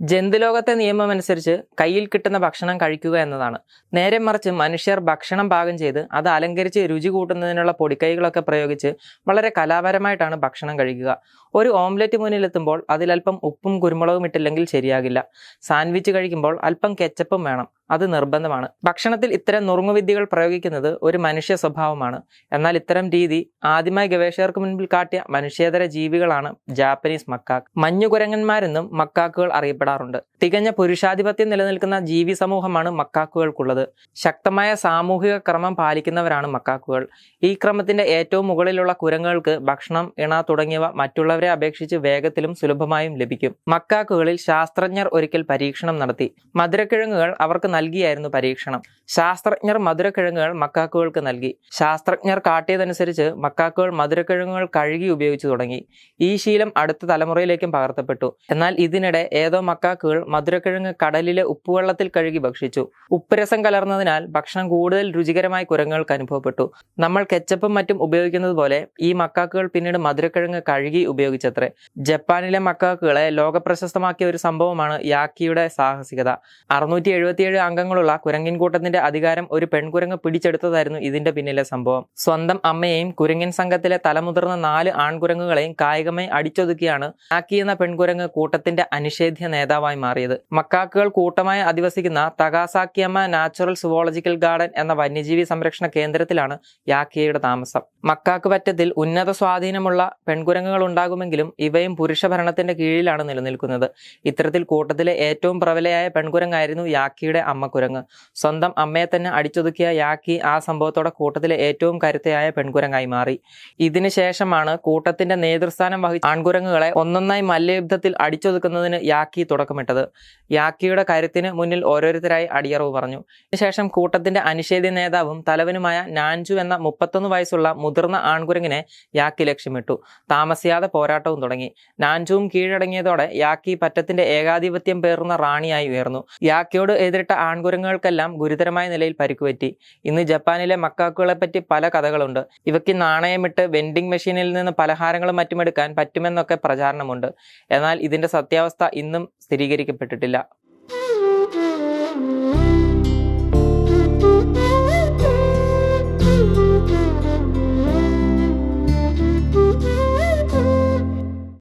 ജന്തുലോകത്തെ നിയമമനുസരിച്ച് കയ്യിൽ കിട്ടുന്ന ഭക്ഷണം കഴിക്കുക എന്നതാണ്. നേരെ മറിച്ച് മനുഷ്യർ ഭക്ഷണം പാകം ചെയ്ത് അത് അലങ്കരിച്ച് രുചി കൂട്ടുന്നതിനുള്ള പൊടിക്കൈകളൊക്കെ പ്രയോഗിച്ച് വളരെ കലാപരമായിട്ടാണ് ഭക്ഷണം കഴിക്കുക. ഒരു ഓംലെറ്റ് മുന്നിലെത്തുമ്പോൾ അതിലല്പം ഉപ്പും കുരുമുളകും ഇട്ടില്ലെങ്കിൽ ശരിയാകില്ല. സാൻഡ്വിച്ച് കഴിക്കുമ്പോൾ അല്പം കെച്ചപ്പും വേണം. അത് നിർബന്ധമാണ്. ഭക്ഷണത്തിൽ ഇത്തരം നുറുങ്ങുവിദ്യകൾ പ്രയോഗിക്കുന്നത് ഒരു മനുഷ്യ സ്വഭാവമാണ്. എന്നാൽ ഇത്തരം രീതി ആദ്യമായി ഗവേഷകർക്ക് മുൻപിൽ കാട്ടിയ മനുഷ്യേതര ജീവികളാണ് ജാപ്പനീസ് മക്കാക്ക്. മഞ്ഞുകുരങ്ങന്മാരെന്നും മക്കാക്കുകൾ അറിയപ്പെടാറുണ്ട്. തികഞ്ഞ പുരുഷാധിപത്യം നിലനിൽക്കുന്ന ജീവി സമൂഹമാണ് മക്കാക്കുകൾക്കുള്ളത്. ശക്തമായ സാമൂഹിക ക്രമം പാലിക്കുന്നവരാണ് മക്കാക്കുകൾ. ഈ ക്രമത്തിന്റെ ഏറ്റവും മുകളിലുള്ള കുരങ്ങുകൾക്ക് ഭക്ഷണം ഇണ തുടങ്ങിയവ മറ്റുള്ളവരെ അപേക്ഷിച്ച് വേഗത്തിലും സുലഭമായും ലഭിക്കും. മക്കാക്കുകളിൽ ശാസ്ത്രജ്ഞർ ഒരിക്കൽ പരീക്ഷണം നടത്തി. മധുരക്കിഴങ്ങുകൾ അവർക്ക് നൽകിയായിരുന്നു പരീക്ഷണം. ശാസ്ത്രജ്ഞർ മധുരക്കിഴങ്ങുകൾ മക്കാക്കുകൾക്ക് നൽകി. ശാസ്ത്രജ്ഞർ കാട്ടിയതനുസരിച്ച് മക്കാക്കുകൾ മധുരക്കിഴങ്ങുകൾ കഴുകി ഉപയോഗിച്ചു തുടങ്ങി. ഈ ശീലം അടുത്ത തലമുറയിലേക്കും പകർത്തപ്പെട്ടു. എന്നാൽ ഇതിനിടെ ഏതോ മക്കാക്കുകൾ മധുരക്കിഴങ്ങ് കടലിലെ ഉപ്പുവെള്ളത്തിൽ കഴുകി ഭക്ഷിച്ചു. ഉപ്പുരസം കലർന്നതിനാൽ ഭക്ഷണം കൂടുതൽ രുചികരമായി കുരങ്ങുകൾക്ക് അനുഭവപ്പെട്ടു. നമ്മൾ കെച്ചപ്പും മറ്റും ഉപയോഗിക്കുന്നത് പോലെ ഈ മക്കാക്കുകൾ പിന്നീട് മധുരക്കിഴങ്ങ് കഴുകി ഉപയോഗിച്ചത്രേ. ജപ്പാനിലെ മക്കാക്കുകളെ ലോകപ്രശസ്തമാക്കിയ ഒരു സംഭവമാണ് യാക്കിയുടെ സാഹസികത. അറുന്നൂറ്റി എഴുപത്തിയേഴ് അംഗങ്ങളുള്ള കുരങ്ങിൻ കൂട്ടത്തിന്റെ അധികാരം ഒരു പെൺകുരങ്ങ് പിടിച്ചെടുത്തതായിരുന്നു ഇതിന്റെ പിന്നിലെ സംഭവം. സ്വന്തം അമ്മയെയും കുരങ്ങിൻ സംഘത്തിലെ തലമുതിർന്ന നാല് ആൺകുരങ്ങുകളെയും കായികമായി അടിച്ചൊതുക്കിയാണ് ആക്കി എന്ന പെൺകുരങ്ങ് കൂട്ടത്തിന്റെ അനിഷേധ്യ നേതാവായി മാറിയത്. മക്കാക്കുകൾ കൂട്ടമായി അധിവസിക്കുന്ന തകാസാക്കിയമ്മ നാച്ചുറൽ സുവോളജിക്കൽ ഗാർഡൻ എന്ന വന്യജീവി സംരക്ഷണ കേന്ദ്രത്തിലാണ് യാക്കിയയുടെ താമസം. മക്കാക്ക് പറ്റത്തിൽ ഉന്നത സ്വാധീനമുള്ള പെൺകുരങ്ങുകൾ ഉണ്ടാകുമെങ്കിലും ഇവയും പുരുഷ ഭരണത്തിന്റെ കീഴിലാണ് നിലനിൽക്കുന്നത്. ഇത്തരത്തിൽ കൂട്ടത്തിലെ ഏറ്റവും പ്രബലയായ പെൺകുരങ്ങായിരുന്നു യാക്കിയുടെ അമ്മക്കുരങ്ങ് സ്വന്തം അമ്മയെ തന്നെ അടിച്ചൊതുക്കിയ യാക്കി ആ സംഭവത്തോടെ കൂട്ടത്തിലെ ഏറ്റവും കരുത്തയായ പെൺകുരങ്ങായി മാറി. ഇതിനുശേഷമാണ് കൂട്ടത്തിന്റെ നേതൃസ്ഥാനം വഹിച്ച ആൺകുരങ്ങുകളെ ഒന്നൊന്നായി മല്ലയുദ്ധത്തിൽ അടിച്ചൊതുക്കുന്നതിന് യാക്കി തുടക്കമിട്ടത്. യാക്കിയുടെ കരുത്തിന് മുന്നിൽ ഓരോരുത്തരായി അടിയറവ് പറഞ്ഞു. ഇതിനുശേഷം കൂട്ടത്തിന്റെ അനിഷേധ്യ നേതാവും തലവനുമായ നാൻജു എന്ന മുപ്പത്തൊന്ന് വയസ്സുള്ള മുതിർന്ന ആൺകുരങ്ങിനെ യാക്കി ലക്ഷ്യമിട്ടു. താമസിയാതെ പോരാട്ടവും തുടങ്ങി. നാൻജുവും കീഴടങ്ങിയതോടെ യാക്കി പറ്റത്തിന്റെ ഏകാധിപത്യം പേറുന്ന റാണിയായി ഉയർന്നു. യാക്കിയോട് എതിരിട്ട ആൺകുരങ്ങുകൾക്കെല്ലാം ഗുരുതരമായ നിലയിൽ പരിക്കുപറ്റി. ഇന്ന് ജപ്പാനിലെ മക്കാക്കുകളെ പറ്റി പല കഥകളുണ്ട്. ഇവയ്ക്ക് നാണയമിട്ട് വെൻഡിംഗ് മെഷീനിൽ നിന്ന് പലഹാരങ്ങളും മറ്റുമെടുക്കാൻ പറ്റുമെന്നൊക്കെ പ്രചാരണമുണ്ട്. എന്നാൽ ഇതിന്റെ സത്യാവസ്ഥ ഇന്നും സ്ഥിരീകരിക്കപ്പെട്ടിട്ടില്ല.